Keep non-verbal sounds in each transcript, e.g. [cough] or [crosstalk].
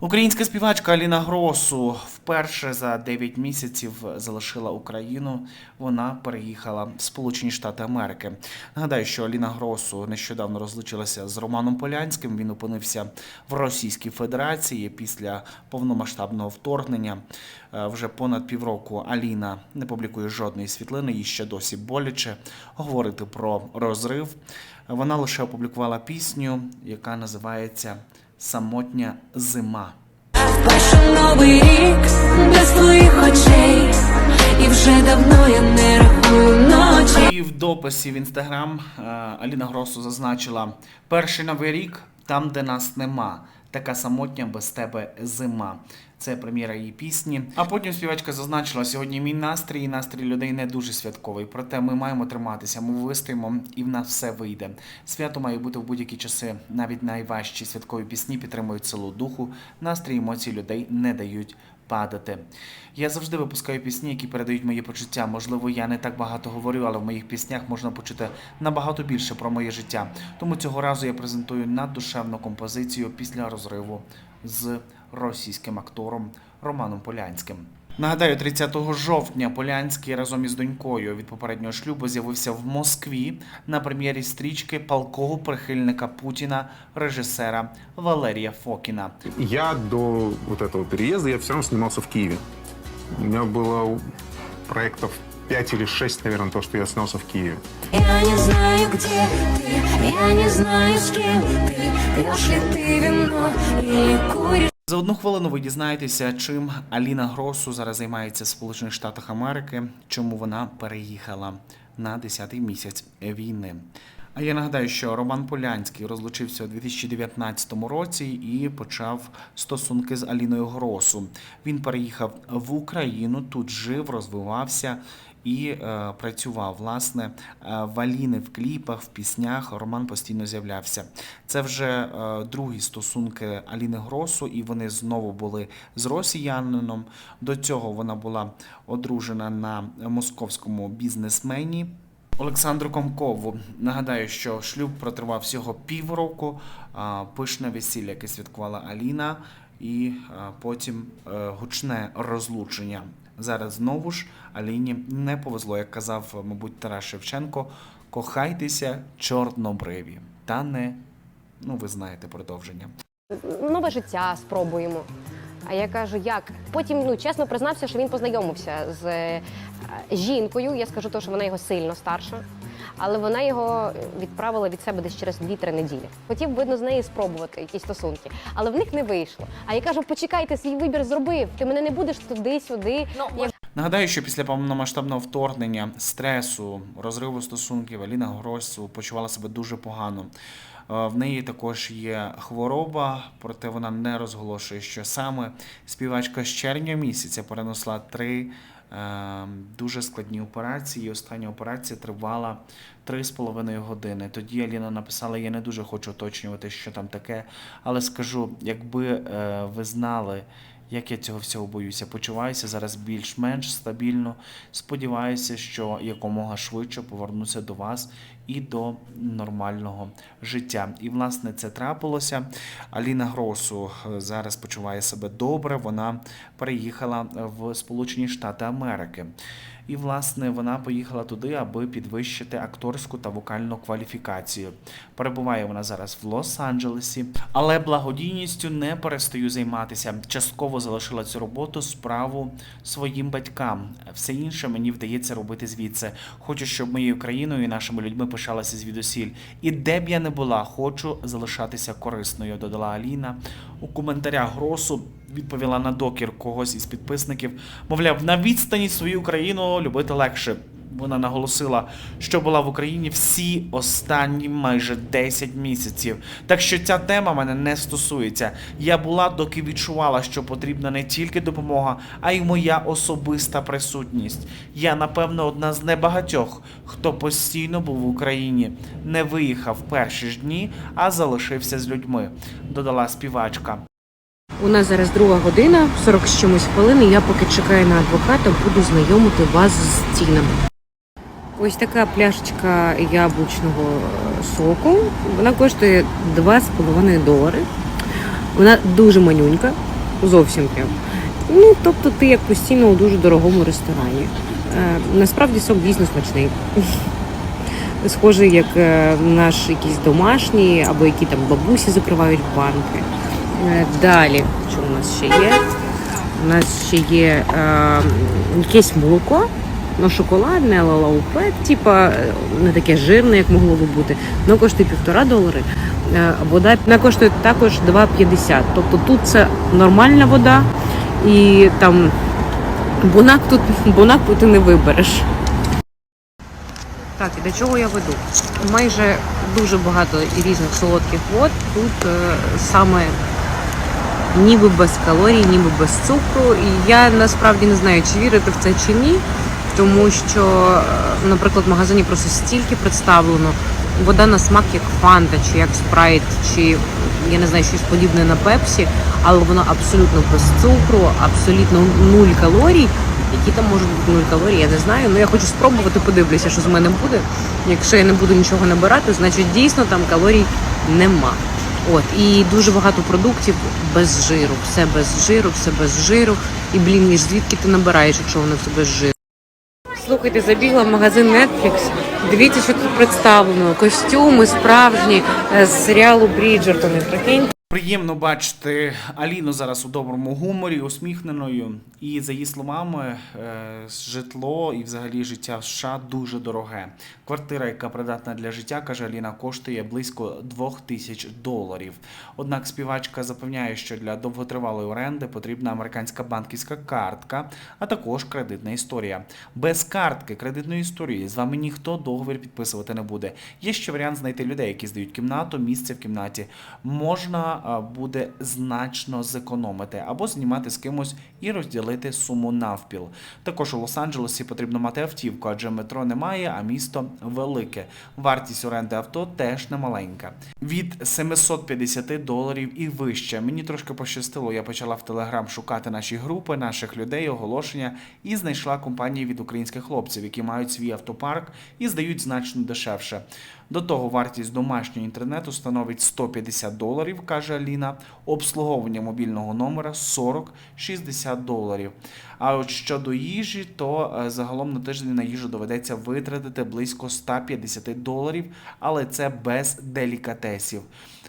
Українська співачка Аліна Гросу вперше за 9 місяців залишила Україну. Вона переїхала в Сполучені Штати Америки. Нагадаю, що Аліна Гросу нещодавно розлучилася з Романом Полянським. Він опинився в Російській Федерації після повномасштабного вторгнення. Е, Вже понад півроку Аліна не публікує жодної світлини, їй ще досі боляче говорити про розрив. Вона лише опублікувала пісню, яка називається Самотня зима. Перший новий рік без твоїх очей, і вже давно я не рахую ночі. І в дописі в інстаграм е, Аліна Гросу зазначила: перший новий рік там, де нас нема. Така самотня без тебе зима. Це прем'єра її пісні. А потім співачка зазначила, сьогодні мій настрій і настрій людей не дуже святковий. Проте ми маємо триматися, ми вистоїмо і в нас все вийде. Свято має бути в будь-які часи. Навіть найважчі святкові пісні підтримують силу духу, настрій емоцій людей не дають падати. Я завжди випускаю пісні, які передають мої почуття. Можливо, я не так багато говорю, але в моїх піснях можна почути набагато більше про моє життя. Тому цього разу я презентую наддушевну композицію після розриву з російським актором Романом Полянським. Нагадаю, 30 жовтня Полянський разом із донькою від попереднього шлюбу з'явився в Москві на прем'єрі стрічки палкого прихильника Путіна режисера Валерія Фокіна. Я до вот этого переезда, я все равно снимался в Киеве. У меня было проектов 5 или 6, наверное, то, что я снялся в Киеве. Я не знаю, где ты, я не знаю, с кем ты, пьешь ли ты вино или куришь. За одну хвилину ви дізнаєтеся, чим Аліна Гросу зараз займається в Сполучених Штатах Америки, чому вона переїхала на 10-й місяць війни. А я нагадаю, що Роман Полянський розлучився у 2019 році і почав стосунки з Аліною Гросу. Він переїхав в Україну, тут жив, розвивався і е, працював. Власне, е, в Аліни в кліпах, в піснях Роман постійно з'являвся. Це вже е, другі стосунки Аліни Гросу, і вони знову були з росіянином. До цього вона була одружена на московському бізнесмені. Олександру Комкову нагадаю, що шлюб протривав всього півроку. Пишне весілля, яке святкувала Аліна, і потім гучне розлучення. Зараз знову ж Аліні не повезло, як казав, мабуть, Тарас Шевченко. Кохайтеся, чорнобриві, та не ну ви знаєте продовження. нове життя спробуємо. А я кажу, як? Потім ну чесно признався, що він познайомився з е, жінкою. Я скажу, то, що вона його сильно старша, але вона його відправила від себе десь через 2-3 неділі. Хотів видно з нею спробувати якісь стосунки, але в них не вийшло. А я кажу, почекайте, свій вибір зробив. Ти мене не будеш туди-сюди. Я Нагадаю, що після повномасштабного вторгнення, стресу, розриву стосунків Аліна Гросу почувала себе дуже погано. Е, В неї також є хвороба, проте вона не розголошує, що саме співачка з червня місяця перенесла три дуже складні операції. І остання операція тривала 3,5 години. Тоді Аліна написала: я не дуже хочу уточнювати, що там таке, але скажу, якби е, ви знали. Як я цього всього боюся, почуваюся зараз більш-менш стабільно. Сподіваюся, що якомога швидше повернуся до вас і до нормального життя. І власне це трапилося. Аліна Гросу е, зараз почуває себе добре. Вона переїхала в Сполучені Штати Америки. І, власне, вона поїхала туди, аби підвищити акторську та вокальну кваліфікацію. Перебуває вона зараз в Лос-Анджелесі, але благодійністю не перестаю займатися. Частково залишила цю роботу справу своїм батькам. Все інше мені вдається робити звідси. Хочу, щоб моєю країною і нашими людьми пишалася звідусіль. І де б я не була, хочу залишатися корисною. Додала Аліна у коментарях Гросу. Відповіла на докір когось із підписників. Мовляв, на відстані свою країну любити легше. Вона наголосила, що була в Україні всі останні майже 10 місяців. Так що ця тема мене не стосується. Я була, доки відчувала, що потрібна не тільки допомога, а й моя особиста присутність. Я, напевно, одна з небагатьох, хто постійно був в Україні, не виїхав перші ж дні, а залишився з людьми, додала співачка. У нас зараз друга година, 40 з чимось хвилин. Я поки чекаю на адвоката, буду знайомити вас з цінами. Ось така пляшечка яблучного соку. Вона коштує 2,5 долари. Вона дуже манюнька, зовсім прям. Ну, тобто ти як постійно у дуже дорогому ресторані. Е, насправді сок дійсно смачний. [laughs] Схожий, як е, наш якийсь домашній, або які там бабусі закривають банки. Е, далі, що у нас ще є? У нас ще є е, якесь молоко, ну шоколадне, але лаупет, типа не таке жирне, як могло би бути. Воно коштує півтора долари. Е, Вода вона коштує також 2,50. Тобто тут це нормальна вода, і там бунак тут [laughs] бунак тут не вибереш. Так, і до чого я веду? Майже дуже багато різних солодких вод. Тут е, саме ніби без калорій, ніби без цукру. І я насправді не знаю, чи вірити в це чи ні, тому що, е, наприклад, в магазині просто стільки представлено. Вода на смак як фанта, чи як спрайт, чи я не знаю, щось подібне на пепсі, але вона абсолютно без цукру, абсолютно нуль калорій. Які там можуть бути нуль калорій, я не знаю. Ну я хочу спробувати, подивлюся, що з мене буде. Якщо я не буду нічого набирати, значить дійсно там калорій нема. От і дуже багато продуктів без жиру, все без жиру, все без жиру. І блін, ніж звідки ти набираєш, якщо воно все без жиру. Слухайте, забігла в магазин Netflix. Дивіться, що тут представлено. Костюми справжні е, з серіалу Бріджертони. Прикинь. Приємно бачити Аліну зараз у доброму гуморі, усміхненою. І за її словами, е, житло і взагалі життя в США дуже дороге. Квартира, яка придатна для життя, каже Аліна, коштує близько 2 тисяч доларів. Однак співачка запевняє, що для довготривалої оренди потрібна американська банківська картка, а також кредитна історія. Без картки кредитної історії з вами ніхто договір підписувати не буде. Є ще варіант знайти людей, які здають кімнату, місце в кімнаті. Можна буде значно зекономити або знімати з кимось і розділити суму навпіл. Також у Лос-Анджелесі потрібно мати автівку, адже метро немає, а місто велике. Вартість оренди авто теж немаленька. Від 750 доларів і вище. Мені трошки пощастило. Я почала в Телеграм шукати наші групи, наших людей, оголошення і знайшла компанії від українських хлопців, які мають свій автопарк і здають значно дешевше. До того вартість домашнього інтернету становить 150 доларів, каже Аліна. Обслуговування мобільного номера 40-60 доларів. А от щодо їжі, то е, загалом на тиждень на їжу доведеться витратити близько 150 доларів, але це без делікатесів.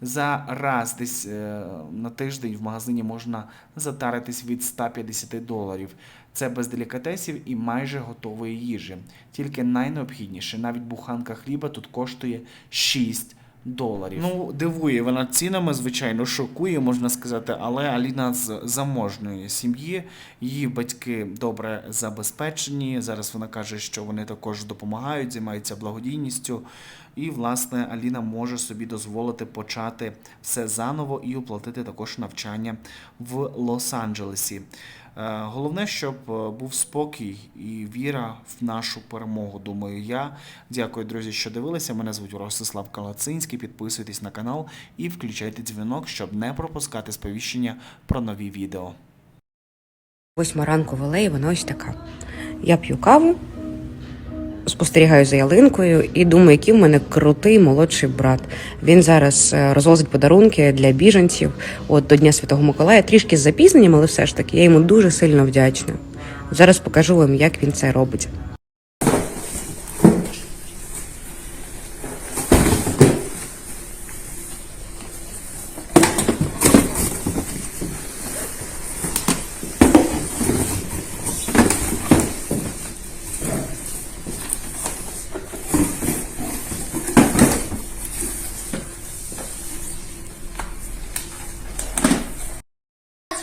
За раз десь е, на тиждень в магазині можна затаритись від 150 доларів. Це без делікатесів і майже готової їжі. Тільки найнеобхідніше, навіть буханка хліба тут коштує 6 доларів. Ну, дивує вона цінами, звичайно, шокує, можна сказати, але Аліна з заможної сім'ї, її батьки добре забезпечені. Зараз вона каже, що вони також допомагають, займаються благодійністю. І, власне, Аліна може собі дозволити почати все заново і оплатити також навчання в Лос-Анджелесі. Е, Головне, щоб е, був спокій і віра в нашу перемогу. Думаю, я дякую, друзі, що дивилися. Мене звуть Ростислав Калацинський. Підписуйтесь на канал і включайте дзвінок, щоб не пропускати сповіщення про нові відео. Восьма ранку в алеї, вона ось така. Я п'ю каву, спостерігаю за ялинкою і думаю, який в мене крутий молодший брат. Він зараз е, розвозить подарунки для біженців от до Дня Святого Миколая. Трішки з запізненням, але все ж таки я йому дуже сильно вдячна. Зараз покажу вам, як він це робить.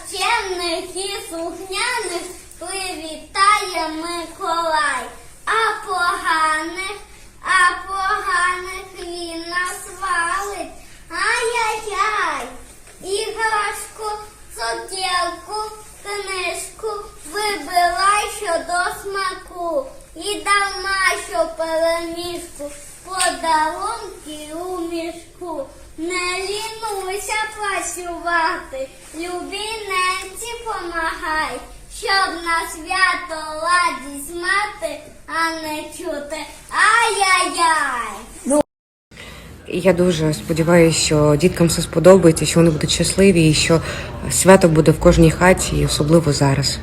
Вчених і слухняних привітає Миколай, а поганих, а поганих він насвалить. Ай-яй-яй, іграшку, цукерку, книжку, вибирай що до смаку. І дарма, що переміжку, подарунки у мішку. Не лінуйся працювати, любі ненці помагай, щоб на свято ладість мати, а не чути ай-яй-яй. Я дуже сподіваюся, що діткам все сподобається, що вони будуть щасливі і що свято буде в кожній хаті, і особливо зараз.